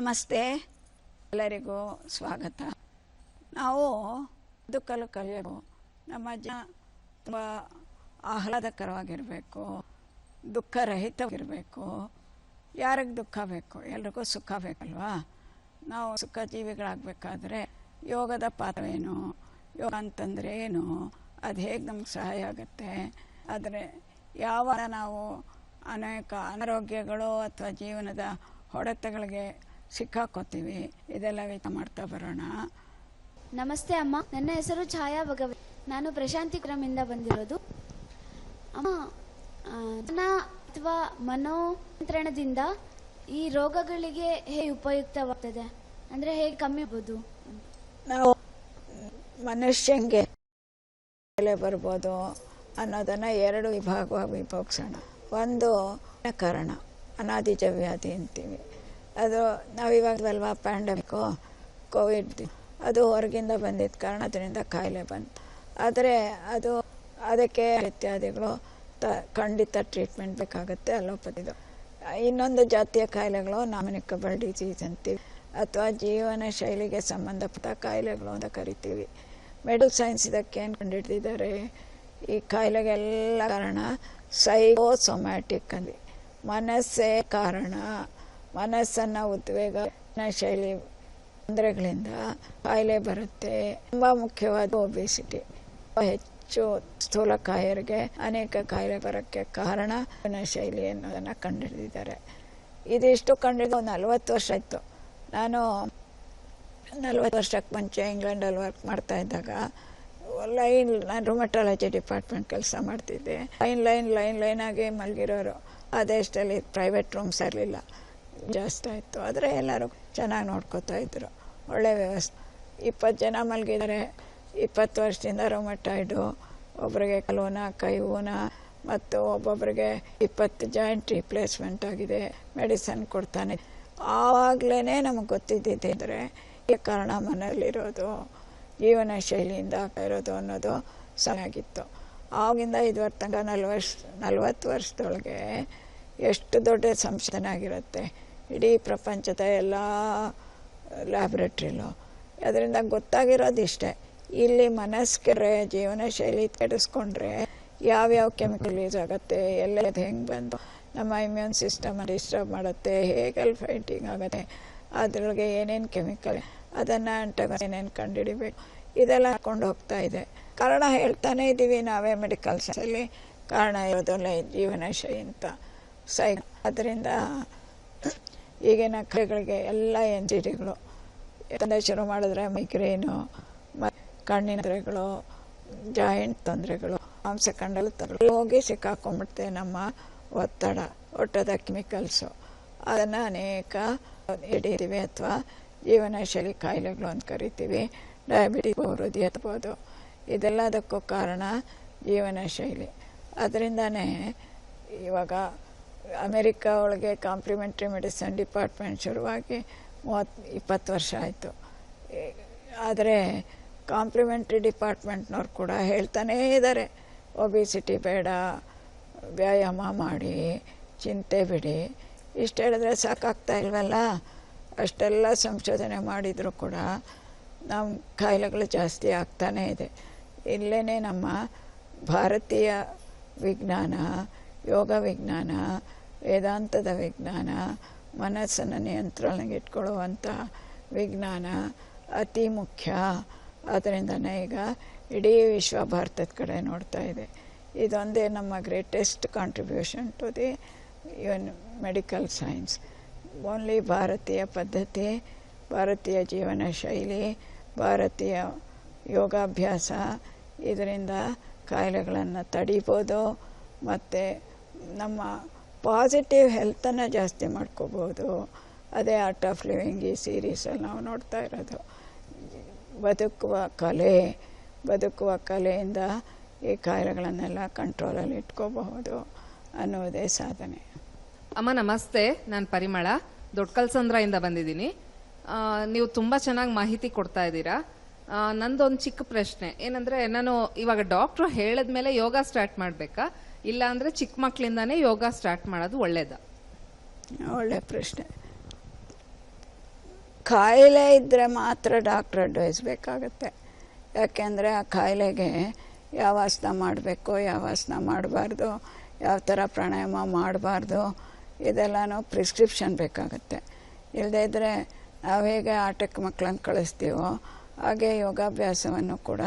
ನಮಸ್ತೆ. ಎಲ್ಲರಿಗೂ ಸ್ವಾಗತ. ನಾವು ಬದುಕಲು ಕಲಿಯಬೇಕು. ನಮ್ಮ ಜನ ತುಂಬ ಆಹ್ಲಾದಕರವಾಗಿರಬೇಕು, ದುಃಖರಹಿತವಾಗಿರಬೇಕು. ಯಾರಿಗೆ ದುಃಖ ಬೇಕು? ಎಲ್ರಿಗೂ ಸುಖ ಬೇಕಲ್ವಾ? ನಾವು ಸುಖ ಜೀವಿಗಳಾಗಬೇಕಾದ್ರೆ ಯೋಗದ ಪಾತ್ರವೇನು? ಯೋಗ ಅಂತಂದರೆ ಏನು? ಅದು ಹೇಗೆ ನಮ್ಗೆ ಸಹಾಯ ಆಗುತ್ತೆ? ಆದರೆ ಯಾವಾಗ ನಾವು ಅನೇಕ ಅನಾರೋಗ್ಯಗಳು ಅಥವಾ ಜೀವನದ ಹೊಡೆತಗಳಿಗೆ ಸಿಕ್ಕಾಕೋತೀವಿ. ಇದೆಲ್ಲ ವೇತ ಮಾಡ್ತಾ ಬರೋಣ. ನಮಸ್ತೆ ಅಮ್ಮ. ನನ್ನ ಹೆಸರು ಛಾಯಾ ಭಗವತ್ ನಾನು ಪ್ರಶಾಂತಿ ಕ್ರಮಿಂದ ಬಂದಿರೋದು. ಅಮ್ಮ ಅಥವಾ ಮನೋನಿಯಂತ್ರಣದಿಂದ ಈ ರೋಗಗಳಿಗೆ ಹೇಗೆ ಉಪಯುಕ್ತವಾಗ್ತದೆ? ಅಂದ್ರೆ ಹೇಗೆ ಕಮ್ಮಿ ಆಗ್ಬೋದು? ನಾವು ಮನುಷ್ಯಂಗೆ ಬರ್ಬೋದು ಅನ್ನೋದನ್ನ ಎರಡು ವಿಭಾಗವಾಗಿ ವಿಭಾಗಿಸೋಣ. ಒಂದು ಕಾರಣ ಅನಾದಿಜ ವ್ಯಾಧಿ ಅಂತೀವಿ. ಅದು ನಾವಿವಾಗಲ್ವಾ ಪ್ಯಾಂಡಮಿಕ್ಕು ಕೋವಿಡ್ ಅದು ಹೊರಗಿಂದ ಬಂದಿದ್ದ ಕಾರಣ ಅದರಿಂದ ಕಾಯಿಲೆ ಬಂತು. ಆದರೆ ಅದು ಅದಕ್ಕೆ ಇತ್ಯಾದಿಗಳು ತ, ಖಂಡಿತ ಟ್ರೀಟ್ಮೆಂಟ್ ಬೇಕಾಗುತ್ತೆ ಅಲೋಪತಿದು. ಇನ್ನೊಂದು ಜಾತಿಯ ಕಾಯಿಲೆಗಳು ನಾಮಿನಿಕಬಲ್ ಡಿಸೀಸ್ ಅಂತೀವಿ, ಅಥವಾ ಜೀವನ ಶೈಲಿಗೆ ಸಂಬಂಧಪಟ್ಟ ಕಾಯಿಲೆಗಳು ಅಂತ ಕರಿತೀವಿ. ಮೆಡಿಕಲ್ ಸೈನ್ಸ್ ಇದಕ್ಕೆ ಏನು ಕಂಡುಹಿಡಿದಿದ್ದಾರೆ ಈ ಕಾಯಿಲೆಗೆಲ್ಲ ಕಾರಣ ಸೈಕೋಸೊಮ್ಯಾಟಿಕ್ ಅಂದ್ವಿ ಮನಸ್ಸೇ ಕಾರಣ. ಮನಸ್ಸನ್ನು ಉದ್ವೇಗ ಶೈಲಿ ತೊಂದರೆಗಳಿಂದ ಕಾಯಿಲೆ ಬರುತ್ತೆ. ತುಂಬ ಮುಖ್ಯವಾದ ಒಬೆಸಿಟಿ ಹೆಚ್ಚು ಸ್ಥೂಲಕಾಯರಿಗೆ ಅನೇಕ ಕಾಯಿಲೆ ಬರೋಕ್ಕೆ ಕಾರಣ ಶೈಲಿ ಅನ್ನೋದನ್ನು ಕಂಡುಹಿಡಿದಿದ್ದಾರೆ. ಇದಿಷ್ಟು ಕಂಡು ಒಂದು ನಲ್ವತ್ತು ವರ್ಷ ಆಯಿತು. ನಾನು ನಲ್ವತ್ತು ವರ್ಷಕ್ಕೆ ಮುಂಚೆ ಇಂಗ್ಲೆಂಡಲ್ಲಿ ವರ್ಕ್ ಮಾಡ್ತಾ ಇದ್ದಾಗ ಲೈನ್, ನಾನು ರುಮಟಾಲಜಿ ಡಿಪಾರ್ಟ್ಮೆಂಟ್ ಕೆಲಸ ಮಾಡ್ತಿದ್ದೆ. ಲೈನ್ ಲೈನ್ ಲೈನ್ ಲೈನಾಗಿ ಮಲಗಿರೋರು. ಆ ದೇಶದಲ್ಲಿ ಪ್ರೈವೇಟ್ ರೂಮ್ಸ್ ಇರಲಿಲ್ಲ. ಜಾಸ್ತಿ ಆಯಿತು. ಆದರೆ ಎಲ್ಲರೂ ಚೆನ್ನಾಗಿ ನೋಡ್ಕೋತಾ ಇದ್ರು. ಒಳ್ಳೆ ವ್ಯವಸ್ಥೆ. ಇಪ್ಪತ್ತು ಜನ ಮಲಗಿದ್ದಾರೆ. ಇಪ್ಪತ್ತು ವರ್ಷದಿಂದ ರೊಮಟಾಯ್ಡು ಒಬ್ಬರಿಗೆ ಕಲೂನ ಕೈ ಊನ ಮತ್ತು ಒಬ್ಬೊಬ್ಬರಿಗೆ ಇಪ್ಪತ್ತು ಜಾಯಿಂಟ್ ರಿಪ್ಲೇಸ್ಮೆಂಟ್ ಆಗಿದೆ. ಮೆಡಿಸನ್ ಕೊಡ್ತಾನೆ. ಆವಾಗಲೇ ನಮಗೆ ಗೊತ್ತಿದ್ದಿದ್ದರೆ ಈ ಕಾರಣ ಮನೆಯಲ್ಲಿರೋದು, ಜೀವನ ಶೈಲಿಯಿಂದ ಇರೋದು ಅನ್ನೋದು ಚೆನ್ನಾಗಿತ್ತು ಆವಾಗಿಂದ ಇದುವರೆ ತನಕ ನಲ್ವತ್ತು ವರ್ಷ ನಲ್ವತ್ತು ವರ್ಷದೊಳಗೆ ಎಷ್ಟು ದೊಡ್ಡ ಸಂಶೋಧನೆ ಆಗಿರುತ್ತೆ. ಇಡೀ ಪ್ರಪಂಚದ ಎಲ್ಲ ಲ್ಯಾಬ್ರೇಟ್ರಿಲೂ ಅದರಿಂದ ಗೊತ್ತಾಗಿರೋದು ಇಷ್ಟೇ. ಇಲ್ಲಿ ಮನಸ್ಸಿಗೆ ಜೀವನ ಶೈಲಿ ಕೆಡಿಸ್ಕೊಂಡ್ರೆ ಯಾವ್ಯಾವ ಕೆಮಿಕಲ್ ಯೂಸ್ ಆಗುತ್ತೆ ಎಲ್ಲದು ಹೆಂಗೆ ಬಂದು ನಮ್ಮ ಇಮ್ಯೂನ್ ಸಿಸ್ಟಮ್ ಡಿಸ್ಟರ್ಬ್ ಮಾಡುತ್ತೆ, ಹೇಗೆಲ್ಲ ಫೈಟಿಂಗ್ ಆಗುತ್ತೆ, ಅದ್ರೊಳಗೆ ಏನೇನು ಕೆಮಿಕಲ್ ಅದನ್ನು ಅಂಟಾಗ ಏನೇನು ಕಂಡುಹಿಡಿಬೇಕು, ಇದೆಲ್ಲ ಹಾಕೊಂಡು ಹೋಗ್ತಾ ಇದೆ. ಕಾರಣ ಹೇಳ್ತಾನೆ ಇದ್ದೀವಿ ನಾವೇ ಮೆಡಿಕಲ್ ಸೈನ್ಸಲ್ಲಿ ಕಾರಣ ಇರೋದಿಲ್ಲ ಜೀವನ ಶೈಲಿ ಅಂತ. ಸೈ ಅದರಿಂದ ಈಗಿನ ಕೈಗಳಿಗೆ ಎಲ್ಲ ಎನ್ ಸಿ ಟಿಗಳು ಶುರು ಮಾಡಿದ್ರೆ ಮೈಗ್ರೇನು ಕಣ್ಣಿನ ತೊಂದರೆಗಳು, ಜಾಯಿಂಟ್ ತೊಂದರೆಗಳು ಮಾಂಸಖಂಡಲು ತೊಂದರೆ ಹೋಗಿ ಸಿಕ್ಕಾಕೊಂಡ್ಬಿಡ್ತೆ ನಮ್ಮ ಒತ್ತಡ, ಒಟ್ಟದ ಕೆಮಿಕಲ್ಸು. ಅದನ್ನು ಅನೇಕ ಹಿಡಿತೀವಿ ಅಥವಾ ಜೀವನ ಶೈಲಿ ಕಾಯಿಲೆಗಳು ಅಂತ ಕರಿತೀವಿ. ಡಯಾಬಿಟಿಕ್ ಹೃದಯ ಇರ್ಬೋದು ಇದೆಲ್ಲದಕ್ಕೂ ಕಾರಣ ಜೀವನ ಶೈಲಿ. ಅದರಿಂದನೇ ಇವಾಗ ಅಮೆರಿಕ ಒಳಗೆ ಕಾಂಪ್ಲಿಮೆಂಟ್ರಿ ಮೆಡಿಸನ್ ಡಿಪಾರ್ಟ್ಮೆಂಟ್ ಶುರುವಾಗಿ ಮೂವತ್ತು, ಇಪ್ಪತ್ತು ವರ್ಷ ಆಯಿತು. ಆದರೆ ಕಾಂಪ್ಲಿಮೆಂಟ್ರಿ ಡಿಪಾರ್ಟ್ಮೆಂಟ್ನವ್ರು ಕೂಡ ಹೇಳ್ತಾನೇ ಇದ್ದಾರೆ ಒಬಿಸಿಟಿ ಬೇಡ, ವ್ಯಾಯಾಮ ಮಾಡಿ, ಚಿಂತೆ ಬಿಡಿ. ಇಷ್ಟು ಹೇಳಿದ್ರೆ ಸಾಕಾಗ್ತಾ ಇಲ್ವಲ್ಲ? ಅಷ್ಟೆಲ್ಲ ಸಂಶೋಧನೆ ಮಾಡಿದರೂ ಕೂಡ ನಮ್ಮ ಕಾಯಿಲೆಗಳು ಜಾಸ್ತಿ ಆಗ್ತಾನೇ ಇದೆ. ಇಲ್ಲೇ ನಮ್ಮ ಭಾರತೀಯ ವಿಜ್ಞಾನ ಯೋಗ ವಿಜ್ಞಾನ ವೇದಾಂತದ ವಿಜ್ಞಾನ, ಮನಸ್ಸನ್ನು ನಿಯಂತ್ರಣಕ್ಕೆ ಇಟ್ಕೊಳ್ಳುವಂಥ ವಿಜ್ಞಾನ ಅತಿ ಮುಖ್ಯ. ಅದರಿಂದನೇ ಈಗ ಇಡೀ ವಿಶ್ವ ಭಾರತದ ಕಡೆ ನೋಡ್ತಾ ಇದೆ. ಇದೊಂದೇ ನಮ್ಮ greatest contribution to the even medical science only ಭಾರತೀಯ ಪದ್ಧತಿ, ಭಾರತೀಯ ಜೀವನ ಶೈಲಿ, ಭಾರತೀಯ ಯೋಗಾಭ್ಯಾಸ, ಇದರಿಂದ ಕಾಯಿಲೆಗಳನ್ನು ತಡಿಬೋದು. ಮತ್ತು ನಮ್ಮ ಪಾಸಿಟಿವ್ ಹೆಲ್ತನ್ನು ಜಾಸ್ತಿ ಮಾಡ್ಕೋಬೋದು ಅದೇ ಆರ್ಟ್ ಆಫ್ ಲಿವಿಂಗ್ ಈ ಸೀರೀಸಲ್ಲಿ ನಾವು ನೋಡ್ತಾ ಇರೋದು. ಬದುಕುವ ಕಲೆ, ಬದುಕುವ ಕಲೆಯಿಂದ ಈ ಕಾಯಿಲೆಗಳನ್ನೆಲ್ಲ ಕಂಟ್ರೋಲಲ್ಲಿ ಇಟ್ಕೋಬಹುದು ಅನ್ನೋದೇ ಸಾಧನೆ. ಅಮ್ಮ, ನಮಸ್ತೆ. ನಾನು ಪರಿಮಳ. ದೊಡ್ಡ ಕಲ್ಸಂದ್ರದಿಂದ ಬಂದಿದ್ದೀನಿ. ನೀವು ತುಂಬ ಚೆನ್ನಾಗಿ ಮಾಹಿತಿ ಕೊಡ್ತಾ ಇದ್ದೀರಾ. ನಂದೊಂದು ಚಿಕ್ಕ ಪ್ರಶ್ನೆ. ಏನಂದರೆ, ನಾನು ಇವಾಗ ಡಾಕ್ಟ್ರು ಹೇಳಿದ್ಮೇಲೆ ಯೋಗ ಸ್ಟಾರ್ಟ್ ಮಾಡಬೇಕಾ? ಇಲ್ಲ ಅಂದ್ರೆ ಚಿಕ್ಕ ಮಕ್ಕಳಿಂದಾನೇ ಯೋಗ ಸ್ಟಾರ್ಟ್ ಮಾಡೋದು ಒಳ್ಳೇದ. ಒಳ್ಳೆ ಪ್ರಶ್ನೆ. ಕಾಯಿಲೆ ಇದ್ದರೆ ಮಾತ್ರ ಡಾಕ್ಟ್ರ್ ಅಡ್ವೈಸ್ ಬೇಕಾಗುತ್ತೆ. ಯಾಕೆಂದರೆ ಆ ಕಾಯಿಲೆಗೆ ಯಾವ ಆಸನ ಮಾಡಬೇಕು, ಯಾವ ಆಸನ ಮಾಡಬಾರ್ದು, ಯಾವ ಥರ ಪ್ರಾಣಾಯಾಮ ಮಾಡಬಾರ್ದು, ಇದೆಲ್ಲನೂ ಪ್ರಿಸ್ಕ್ರಿಪ್ಷನ್ ಬೇಕಾಗುತ್ತೆ. ಇಲ್ಲದೇ ಇದ್ದರೆ ನಾವು ಹೇಗೆ ಆಟಕ್ಕೆ ಮಕ್ಕಳನ್ನು ಕಳಿಸ್ತೀವೋ ಹಾಗೆ ಯೋಗಾಭ್ಯಾಸವನ್ನು ಕೂಡ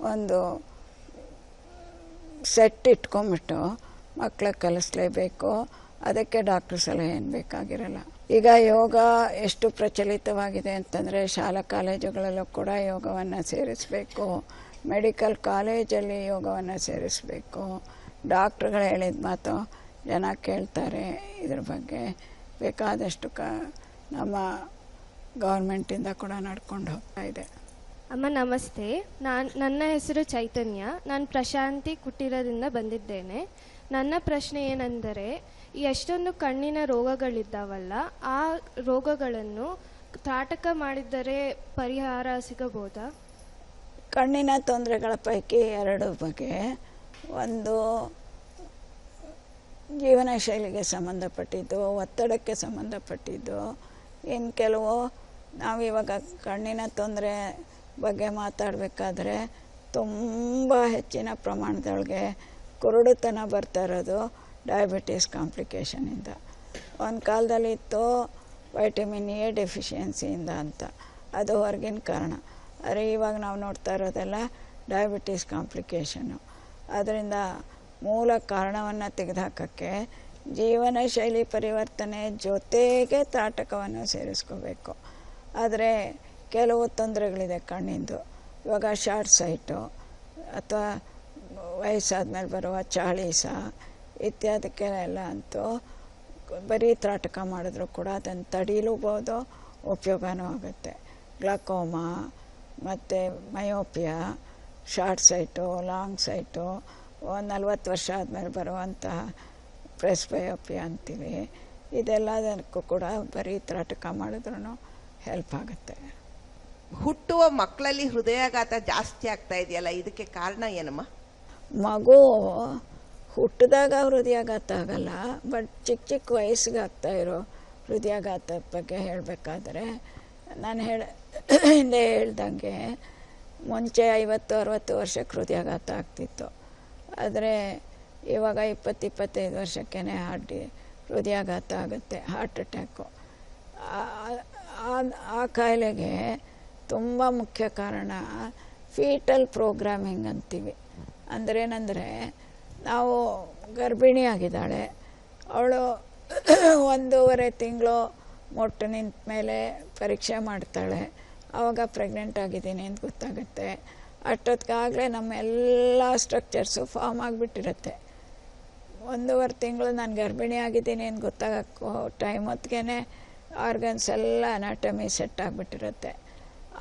ಒಂದು ಸೆಟ್ ಇಟ್ಕೊಂಬಿಟ್ಟು ಮಕ್ಕಳಿಗೆ ಕಲಿಸ್ಲೇಬೇಕು. ಅದಕ್ಕೆ ಡಾಕ್ಟ್ರ್ ಸಲಹೆ ಏನು ಬೇಕಾಗಿರಲ್ಲ. ಈಗ ಯೋಗ ಎಷ್ಟು ಪ್ರಚಲಿತವಾಗಿದೆ ಅಂತಂದರೆ ಶಾಲಾ ಕಾಲೇಜುಗಳಲ್ಲೂ ಕೂಡ ಯೋಗವನ್ನು ಸೇರಿಸಬೇಕು. ಮೆಡಿಕಲ್ ಕಾಲೇಜಲ್ಲಿ ಯೋಗವನ್ನು ಸೇರಿಸಬೇಕು. ಡಾಕ್ಟ್ರುಗಳು ಹೇಳಿದ ಮಾತು ಜನ ಕೇಳ್ತಾರೆ. ಇದ್ರ ಬಗ್ಗೆ ಬೇಕಾದಷ್ಟು ಕ ನಮ್ಮ ಗೌರ್ಮೆಂಟಿಂದ ಕೂಡ ನಡ್ಕೊಂಡು ಹೋಗ್ತಾ ಇದೆ. ಅಮ್ಮ, ನಮಸ್ತೆ. ನಾನು, ನನ್ನ ಹೆಸರು ಚೈತನ್ಯ. ನಾನು ಪ್ರಶಾಂತಿ ಕುಟೀರದಿಂದ ಬಂದಿದ್ದೇನೆ. ನನ್ನ ಪ್ರಶ್ನೆ ಏನೆಂದರೆ ಎಷ್ಟೊಂದು ಕಣ್ಣಿನ ರೋಗಗಳಿದ್ದಾವಲ್ಲ, ಆ ರೋಗಗಳನ್ನು ತ್ರಾಟಕ ಮಾಡಿದರೆ ಪರಿಹಾರ ಸಿಗಬಹುದಾ? ಕಣ್ಣಿನ ತೊಂದರೆಗಳ ಪೈಕಿ ಎರಡು ಬಗೆ. ಒಂದು, ಜೀವನ ಶೈಲಿಗೆ ಸಂಬಂಧಪಟ್ಟಿದ್ದು, ಒತ್ತಡಕ್ಕೆ ಸಂಬಂಧಪಟ್ಟಿದ್ದು. ಇನ್ನು ಕೆಲವು ನಾವಿವಾಗ ಕಣ್ಣಿನ ತೊಂದರೆ ಬಗ್ಗೆ ಮಾತಾಡಬೇಕಾದ್ರೆ ತುಂಬ ಹೆಚ್ಚಿನ ಪ್ರಮಾಣದೊಳಗೆ ಕುರುಡುತನ ಬರ್ತಾ ಇರೋದು ಡಯಾಬಿಟೀಸ್ ಕಾಂಪ್ಲಿಕೇಶನಿಂದ ಒಂದು ಕಾಲದಲ್ಲಿ ಇತ್ತು ವೈಟಮಿನ್ ಎ ಡೆಫಿಷಿಯನ್ಸಿಯಿಂದ ಅಂತ. ಅದು ಹೊರಗಿನ ಕಾರಣ. ಆದರೆ ಇವಾಗ ನಾವು ನೋಡ್ತಾ ಇರೋದೆಲ್ಲ ಡಯಾಬಿಟೀಸ್ ಕಾಂಪ್ಲಿಕೇಶನ್ನು ಅದರಿಂದ ಮೂಲ ಕಾರಣವನ್ನು ತೆಗೆದುಹಾಕೋಕ್ಕೆ ಜೀವನ ಶೈಲಿ ಪರಿವರ್ತನೆ ಜೊತೆಗೆ ತಾಟಕವನ್ನು ಸೇರಿಸ್ಕೋಬೇಕು. ಆದರೆ ಕೆಲವು ತೊಂದರೆಗಳಿದೆ ಕಣ್ಣಿಂದು. ಇವಾಗ ಶಾರ್ಟ್ ಸೈಟು, ಅಥವಾ ವಯಸ್ಸಾದ್ಮೇಲೆ ಬರುವ ಚಾಳೀಸ ಇತ್ಯಾದಿಕ್ಕೆಲ್ಲ ಅಂತೂ ಬರೀ ತ್ರಾಟಕ ಮಾಡಿದ್ರು ಕೂಡ ಅದನ್ನು ತಡೀಲೂಬೋದು, ಉಪಯೋಗನೂ ಆಗುತ್ತೆ. ಗ್ಲಕೋಮಾ, ಮತ್ತು myopia, short sight, long sight, ಒಂದು ನಲ್ವತ್ತು ವರ್ಷ ಆದಮೇಲೆ ಬರುವಂತಹ ಪ್ರೆಸ್ಬಯೋಪಿಯಾ ಅಂತೀವಿ. ಇದೆಲ್ಲದಕ್ಕೂ ಕೂಡ ಬರೀ ತ್ರಾಟಕ ಮಾಡಿದ್ರೂ ಹೆಲ್ಪ್ ಆಗುತ್ತೆ. ಹುಟ್ಟುವ ಮಕ್ಕಳಲ್ಲಿ ಹೃದಯಾಘಾತ ಜಾಸ್ತಿ ಆಗ್ತಾ ಇದೆಯಲ್ಲ, ಇದಕ್ಕೆ ಕಾರಣ ಏನಮ್ಮ? ಮಗು ಹುಟ್ಟಿದಾಗ ಹೃದಯಾಘಾತ ಆಗಲ್ಲ, ಬಟ್ ಚಿಕ್ಕ ಚಿಕ್ಕ ವಯಸ್ಸಿಗೆ ಆಗ್ತಾ ಇರೋ ಹೃದಯಾಘಾತದ ಬಗ್ಗೆ ಹೇಳಬೇಕಾದ್ರೆ, ನಾನು ಹೇಳ, ಹಿಂದೆ ಹೇಳ್ದಂಗೆ ಮುಂಚೆ ಐವತ್ತು, ಅರವತ್ತು ವರ್ಷಕ್ಕೆ ಹೃದಯಾಘಾತ ಆಗ್ತಿತ್ತು. ಆದರೆ ಇವಾಗ ಇಪ್ಪತ್ತು, ಇಪ್ಪತ್ತೈದು ವರ್ಷಕ್ಕೇ ಹಾರ್ಟ್, ಹೃದಯಾಘಾತ ಆಗುತ್ತೆ, ಹಾರ್ಟ್ ಅಟ್ಯಾಕು. ಆ ಕಾಯಿಲೆಗೆ ತುಂಬ ಮುಖ್ಯ ಕಾರಣ ಫೀಟಲ್ ಪ್ರೋಗ್ರಾಮಿಂಗ್ ಅಂತೀವಿ ಅಂದರೆ ಏನಂದರೆ ನಾವು ಗರ್ಭಿಣಿ ಆಗಿದ್ದಾಳೆ ಅವಳು ಒಂದೂವರೆ ತಿಂಗಳು ಮೊಟ್ಟು ನಿಂತ ಮೇಲೆ ಪರೀಕ್ಷೆ ಮಾಡ್ತಾಳೆ. ಆವಾಗ ಪ್ರೆಗ್ನೆಂಟ್ ಆಗಿದ್ದೀನಿ ಅಂತ ಗೊತ್ತಾಗುತ್ತೆ. ಅಷ್ಟೊತ್ತಿಗಾಗಲೇ ನಮ್ಮ ಎಲ್ಲ ಸ್ಟ್ರಕ್ಚರ್ಸು ಫಾರ್ಮ್ ಆಗಿಬಿಟ್ಟಿರುತ್ತೆ. ಒಂದೂವರೆ ತಿಂಗಳು ನಾನು ಗರ್ಭಿಣಿ ಆಗಿದ್ದೀನಿ ಅಂತ ಗೊತ್ತಾಗೋ ಟೈಮ್ ಹೊತ್ತಿಗೆ ಆರ್ಗನ್ಸ್ ಎಲ್ಲ ಅನಾಟಮಿ ಸೆಟ್ ಆಗಿಬಿಟ್ಟಿರುತ್ತೆ.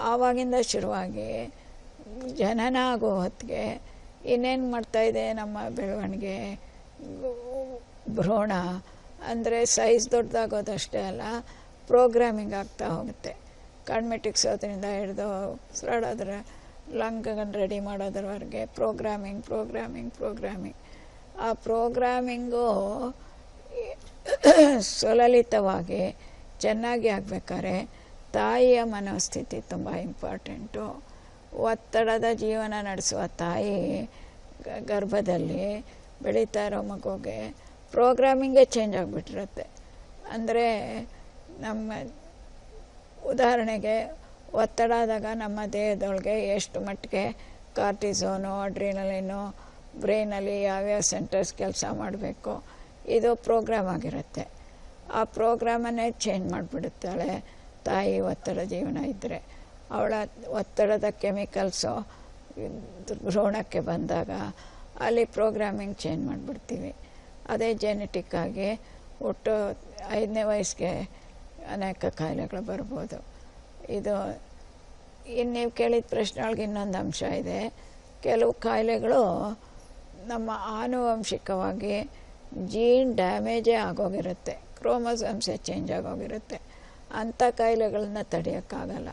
ಆವಾಗಿಂದ ಶುರುವಾಗಿ ಜನನ ಆಗೋ ಹೊತ್ತಿಗೆ ಇನ್ನೇನು ಮಾಡ್ತಾಯಿದೆ ನಮ್ಮ ಬೆಳವಣಿಗೆ? ಭ್ರೂಣ, ಅಂದರೆ ಸೈಜ್ ದೊಡ್ಡದಾಗೋದಷ್ಟೇ ಅಲ್ಲ ಪ್ರೋಗ್ರಾಮಿಂಗ್ ಆಗ್ತಾ ಹೋಗುತ್ತೆ. ಕಣ್ಮೆಟಿಕ್ಸೋದ್ರಿಂದ ಹಿಡಿದು ಉಸಿರಾಡೋದ್ರ ಲಂಗನ್ನು ರೆಡಿ ಮಾಡೋದ್ರವರೆಗೆ ಪ್ರೋಗ್ರಾಮಿಂಗ್ ಪ್ರೋಗ್ರಾಮಿಂಗ್ ಪ್ರೋಗ್ರಾಮಿಂಗ್ ಆ ಪ್ರೋಗ್ರಾಮಿಂಗು ಸುಲಲಿತವಾಗಿ ಚೆನ್ನಾಗಿ ಆಗಬೇಕಾದ್ರೆ ತಾಯಿಯ ಮನೋಸ್ಥಿತಿ ತುಂಬ ಇಂಪಾರ್ಟೆಂಟು. ಒತ್ತಡದ ಜೀವನ ನಡೆಸುವ ತಾಯಿ ಗರ್ಭದಲ್ಲಿ ಬೆಳೀತಾ ಇರೋ ಮಗುಗೆ ಪ್ರೋಗ್ರಾಮಿಂಗೇ ಚೇಂಜ್ ಆಗಿಬಿಟ್ಟಿರುತ್ತೆ. ಅಂದರೆ ನಮ್ಮ ಉದಾಹರಣೆಗೆ ಒತ್ತಡ ಆದಾಗ ನಮ್ಮ ದೇಹದೊಳಗೆ ಎಷ್ಟು ಮಟ್ಟಿಗೆ ಕಾರ್ಟಿಸೋನು, ಅಡ್ರಿನಲಿನು, ಬ್ರೈನಲ್ಲಿ ಯಾವ್ಯಾವ ಸೆಂಟರ್ಸ್ ಕೆಲಸ ಮಾಡಬೇಕು, ಇದು ಪ್ರೋಗ್ರಾಮ್ ಆಗಿರುತ್ತೆ. ಆ ಪ್ರೋಗ್ರಾಮನ್ನೇ ಚೇಂಜ್ ಮಾಡಿಬಿಡುತ್ತಾಳೆ. ತಾಯಿ ಒತ್ತಡ ಜೀವನ ಇದ್ದರೆ ಅವಳ ಒತ್ತಡದ ಕೆಮಿಕಲ್ಸು ಭ್ರೂಣಕ್ಕೆ ಬಂದಾಗ ಅಲ್ಲಿ ಪ್ರೋಗ್ರಾಮಿಂಗ್ ಚೇಂಜ್ ಮಾಡಿಬಿಡ್ತೀವಿ. ಅದೇ ಜೆನೆಟಿಕ್ ಆಗಿ ಒಟ್ಟು ಐದನೇ ವಯಸ್ಸಿಗೆ ಅನೇಕ ಕಾಯಿಲೆಗಳು ಬರ್ಬೋದು. ಇದು ಇನ್ನು ನೀವು ಕೇಳಿದ ಪ್ರಶ್ನೆ ಒಳಗೆ ಇನ್ನೊಂದು ಅಂಶ ಇದೆ. ಕೆಲವು ಕಾಯಿಲೆಗಳು ನಮ್ಮ ಆನುವಂಶಿಕವಾಗಿ ಜೀನ್ ಡ್ಯಾಮೇಜೇ ಆಗೋಗಿರುತ್ತೆ. ಕ್ರೋಮೋಸಮ್ಸೇ ಚೇಂಜ್ ಆಗೋಗಿರುತ್ತೆ. ಅಂಥ ಕಾಯಿಲೆಗಳನ್ನ ತಡೆಯೋಕ್ಕಾಗಲ್ಲ.